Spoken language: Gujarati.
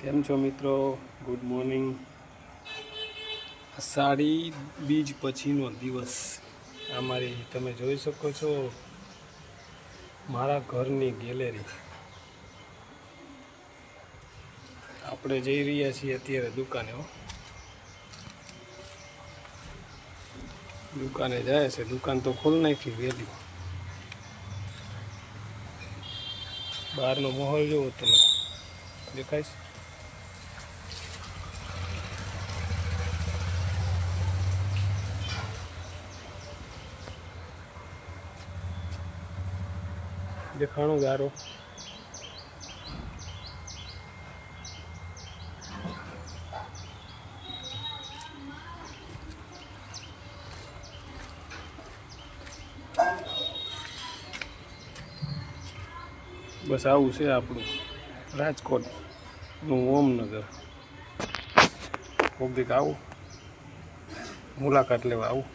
કેમ છો મિત્રો? ગુડ મોર્નિંગ અષાઢી બીજ પછીનો દિવસ. અમારી તમે જોઈ શકો છો, મારા ઘરની ગેલેરી. આપણે જઈ રહ્યા છીએ અત્યારે દુકાને દુકાને જાય છે. દુકાન તો ખોલ નાખી વહેલી બહારનો માહોલ જોવો તમે. દેખાય છે? દેખાણું ગારો. બસ આવું છે આપણું રાજકોટનું ઓમનગર. કોક દીક આવું, મુલાકાત લેવા આવું.